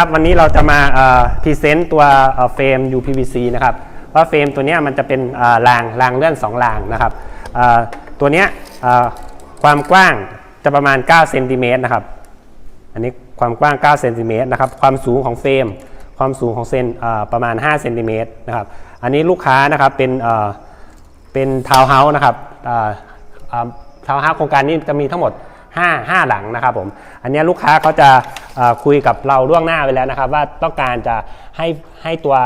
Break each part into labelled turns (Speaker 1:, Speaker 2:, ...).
Speaker 1: ครับวันนี้เราจะมาพรีเซนต์ตัวเฟรม UPVC นะครับว่าเฟรมตัวนี้มันจะเป็นเอ่อรางรางเลื่อน 2 รางนะครับตัวนี้ความกว้างจะประมาณ9เซนติเมตรนะครับอันนี้ความกว้าง9เซนติเมตรนะครับความสูงของเฟรม ความสูงของเซนประมาณ5เซนติเมตรนะครับอันนี้ลูกค้านะครับเป็นเป็นทาวน์เฮาส์นะครับทาวน์เฮาส์โครงการนี้จะมีทั้งหมด 5 5 หลังนะครับผม อันนี้ลูกค้าเขาจะคุยกับเราล่วงหน้าไปแล้วนะครับ ว่าต้องการจะให้ให้ตัว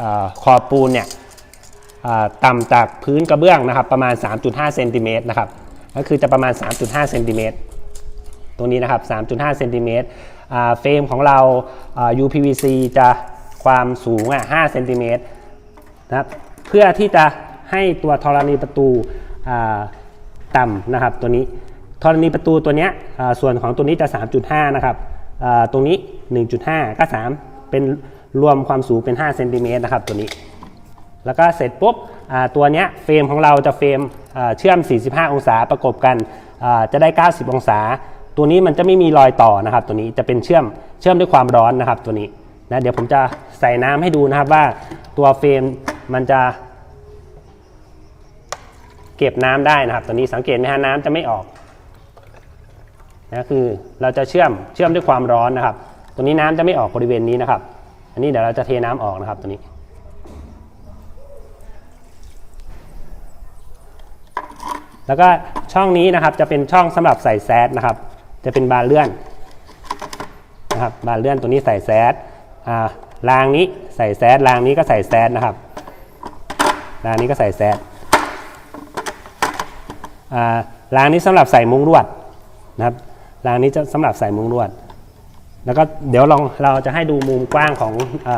Speaker 1: ออขอบปูนเนี่ยต่ำจากพื้นกระเบื้องนะครับ ประมาณ 3.5เซนติเมตรนะครับก็คือจะประมาณ 3.5เซนติเมตรตรงนี้นะครับ 3.5เซนติเมตรเฟรมของเรา UPVC จะความสูงอะ5เซนติเมตรนะครับเพื่อที่จะให้ตัวธรณีประตูต่ำนะครับตัวนี้ ธรณีประตูตัวเนี้ยส่วนของตัวนี้จะ 3.5 นะครับตรงนี้ 1.5 ก็ 3 เป็นรวมความสูงเป็น5เซนติเมตรนะครับตัวนี้ แล้วก็เสร็จปุ๊บตัวเนี้ยเฟรมของเราจะเฟรมเชื่อม 45 องศาประกบกันจะได้ 90 องศา ตัวนี้มันจะไม่มีรอยต่อนะครับ ตัวนี้จะเป็นเชื่อมเชื่อมด้วยความร้อนนะครับตัวนี้นะเดี๋ยวผมจะใส่น้ำให้ดูนะครับว่าตัวเฟรมมันจะ เก็บน้ำได้นะครับ ตัวนี้สังเกตไหมฮะน้ำจะไม่ออก นะคือเราจะเชื่อมเชื่อมด้วยความร้อนนะครับ ตัวนี้น้ำจะไม่ออกบริเวณนี้นะครับ อันนี้เดี๋ยวเราจะเทน้ำออกนะครับตัวนี้ แล้วก็ช่องนี้นะครับจะเป็นช่องสำหรับใส่แซดนะครับ จะเป็นบานเลื่อนนะครับบานเลื่อนตัวนี้ใส่แซดอ่ารางนี้ใส่แซดรางนี้ก็ใส่แซดนะครับรางนี้ก็ใส่แซดอ่ารางนี้สำหรับใส่มุ้งลวดนะครับ รางนี้จะสำหรับใส่มุ้งลวด แล้วก็เดี๋ยวลองเราจะให้ดูมุมกว้างของอ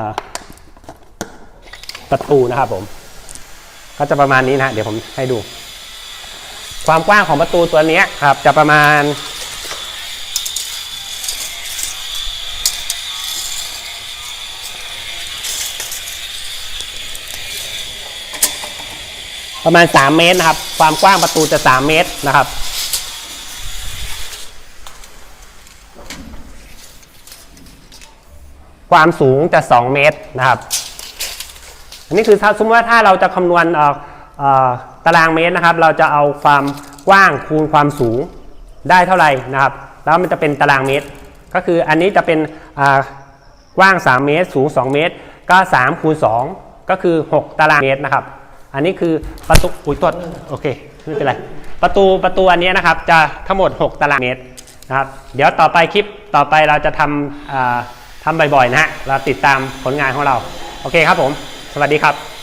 Speaker 1: ประตูนะครับผม ก็จะประมาณนี้นะเดี๋ยวผมให้ดู ความกว้างของประตูตัวนี้ครับ จะประมาณประมาณ 3 เมตรนะครับ ความกว้างประตูจะ 3 เมตรนะครับ ความสูงจะ 2 เมตรนะครับ อันนี้คือถ้าสมมติว่าถ้าเราจะคำนวณตารางเมตรนะครับ เราจะเอาความกว้างคูณความสูงได้เท่าไหร่นะครับ แล้วมันจะเป็นตารางเมตร ก็คืออันนี้จะเป็นกว้าง 3 เมตร สูง 2 เมตร ก็3คูณ2ก็คือ 6 ตารางเมตรนะครับ อันนี้คือประตูอุ้ยตัวโอเคไม่เป็นไรประตูประตูอันนี้นะครับจะทั้งหมด 6 ตารางเมตรนะครับ เดี๋ยวต่อไปคลิปต่อไปเราจะทำ ทำบ่อยๆนะฮะเราติดตามผลงานของเรา โอเคครับผม สวัสดีครับ